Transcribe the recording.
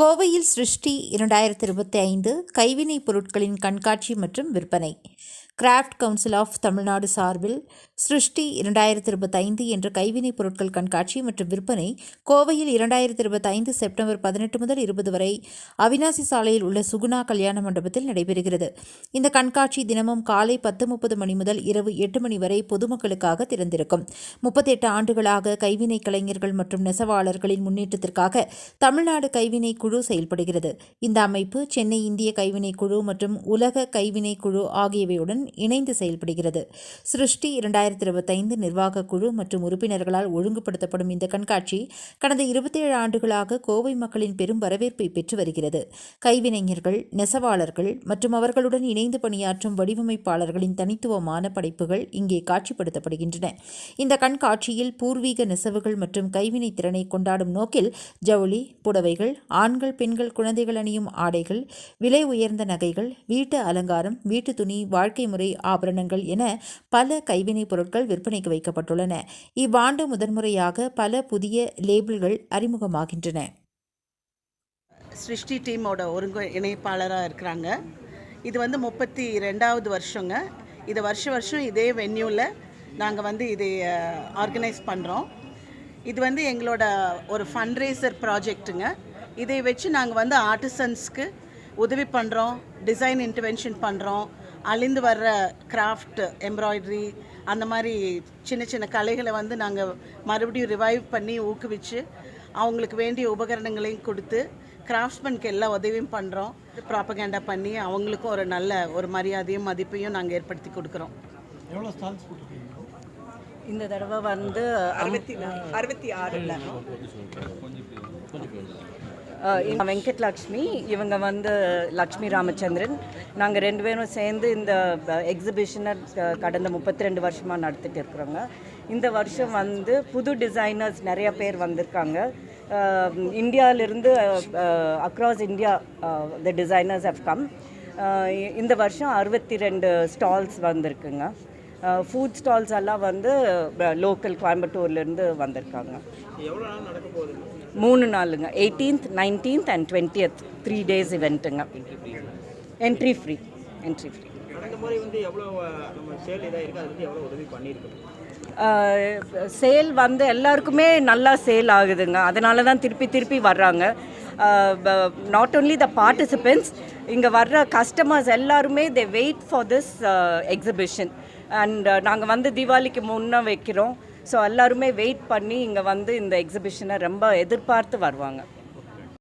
கோவையில் சிருஷ்டி இரண்டாயிரத்தி இருபத்தி ஐந்து கைவினைப் பொருட்களின் கண்காட்சி மற்றும் விற்பனை. கிராஃப்ட் கவுன்சில் ஆஃப் தமிழ்நாடு சார்பில் சிருஷ்டி இரண்டாயிரத்தி இருபத்தைந்து என்ற கைவினைப் பொருட்கள் கண்காட்சி மற்றும் விற்பனை கோவையில் இரண்டாயிரத்தி இருபத்தைந்து செப்டம்பர் பதினெட்டு முதல் இருபது வரை அவினாசி சாலையில் உள்ள சுகுணா கல்யாண மண்டபத்தில் நடைபெறுகிறது. இந்த கண்காட்சி தினமும் காலை பத்து முப்பது மணி முதல் இரவு எட்டு மணி வரை பொதுமக்களுக்காக திறந்திருக்கும். முப்பத்தெட்டு ஆண்டுகளாக கைவினை கலைஞர்கள் மற்றும் நெசவாளர்களின் முன்னேற்றத்திற்காக தமிழ்நாடு கைவினை குழு செயல்படுகிறது. இந்த அமைப்பு சென்னை இந்திய கைவினை குழு மற்றும் உலக கைவினை குழு ஆகியவையுடன் இணைந்து செயல்படுகிறது. சிருஷ்டி இரண்டாயிரத்தி இருபத்தைந்து நிர்வாக குழு மற்றும் உறுப்பினர்களால் ஒழுங்குபடுத்தப்படும் இந்த கண்காட்சி கடந்த இருபத்தேழு ஆண்டுகளாக கோவை மக்களின் பெரும் வரவேற்பை பெற்று வருகிறது. கைவினைஞர்கள் நெசவாளர்கள் மற்றும் அவர்களுடன் இணைந்து பணியாற்றும் வடிவமைப்பாளர்களின் தனித்துவமான படைப்புகள் இங்கே காட்சிப்படுத்தப்படுகின்றன. இந்த கண்காட்சியில் பூர்வீக நெசவுகள் மற்றும் கைவினை திறனை கொண்டாடும் நோக்கில் ஜவுளி புடவைகள் ஆண்கள் பெண்கள் குழந்தைகள் அணியும் ஆடைகள் விலை உயர்ந்த நகைகள் வீட்டு அலங்காரம் வீட்டு துணி வாழ்க்கை முறை ஆபரணங்கள் என பல கைவினைப் பொருட்கள் விற்பனைக்கு வைக்கப்பட்டுள்ளன. இவ்வாண்டு முதன்முறையாக பல புதிய லேபிள்கள் அறிமுகமாகின்றன. சிருஷ்டி டீமோட ஒருங்கு இணைப்பாளராக இருக்கிறாங்க. இது வந்து முப்பத்தி ரெண்டாவது வருஷங்க. இது வருஷ வருஷம் இதே வென்யூவில் நாங்கள் வந்து இதை ஆர்கனைஸ் பண்ணுறோம் இது வந்து எங்களோட ஒரு ஃபண்ட்ரேசர் ப்ராஜெக்ட்டுங்க இதை வச்சு நாங்கள் வந்து ஆர்டிசன்ஸ்க்கு உதவி பண்ணுறோம் டிசைன் இன்டர்வென்ஷன் பண்ணுறோம் அழிந்து வர்ற கிராஃப்ட் எம்ப்ராய்டரி அந்த மாதிரி சின்ன சின்ன கலைகளை வந்து நாங்கள் மறுபடியும் ரிவைவ் பண்ணி ஊக்குவிச்சு அவங்களுக்கு வேண்டிய உபகரணங்களையும் கொடுத்து கிராஃப்ட்ஸ்மேனுக்கு எல்லா உதவியும் பண்ணுறோம் ப்ராப்பகேண்டா பண்ணி அவங்களுக்கும் ஒரு நல்ல ஒரு மரியாதையும் மதிப்பையும் நாங்கள் ஏற்படுத்தி கொடுக்குறோம். இந்த தடவை வந்து அறுபத்தி அறுபத்தி ஆறில். அஹ், இவங்க வெங்கட் லக்ஷ்மி இவங்க வந்து லக்ஷ்மி ராமச்சந்திரன். நாங்கள் ரெண்டு பேரும் சேர்ந்து இந்த எக்ஸிபிஷனை கடந்த முப்பத்தி ரெண்டு வருஷமாக நடத்திட்டு இருக்கிறோங்க. இந்த வருஷம் வந்து புது டிசைனர்ஸ் நிறைய பேர் வந்திருக்காங்க. இந்தியாவிலிருந்து across India the designers have come இந்த வருஷம் அறுபத்தி ரெண்டு ஸ்டால்ஸ் வந்திருக்குங்க. ஃபுட் ஸ்டால்ஸ் எல்லாம் வந்து லோக்கல் கோயம்புத்தூர்லேருந்து வந்திருக்காங்க. மூணு நாளுங்க. Eighteenth nineteenth and twentieth three days இவெண்ட்டுங்க entry free entry free sale வந்து சேல் வந்து எல்லாருக்குமே நல்லா சேல் ஆகுதுங்க. அதனால தான் திருப்பி திருப்பி வர்றாங்க. நாட் ஓன்லி த பார்ட்டிசிபெண்ட்ஸ் இங்கே வர்ற கஸ்டமர்ஸ் எல்லாருமே they wait for this exhibition and நாங்கள் வந்து தீபாவளிக்கு முன்னே வைக்கிறோம். ஸோ எல்லாருமே வெயிட் பண்ணி இங்கே வந்து இந்த எக்ஸிபிஷனை ரொம்ப எதிர்பார்த்து வருவாங்க.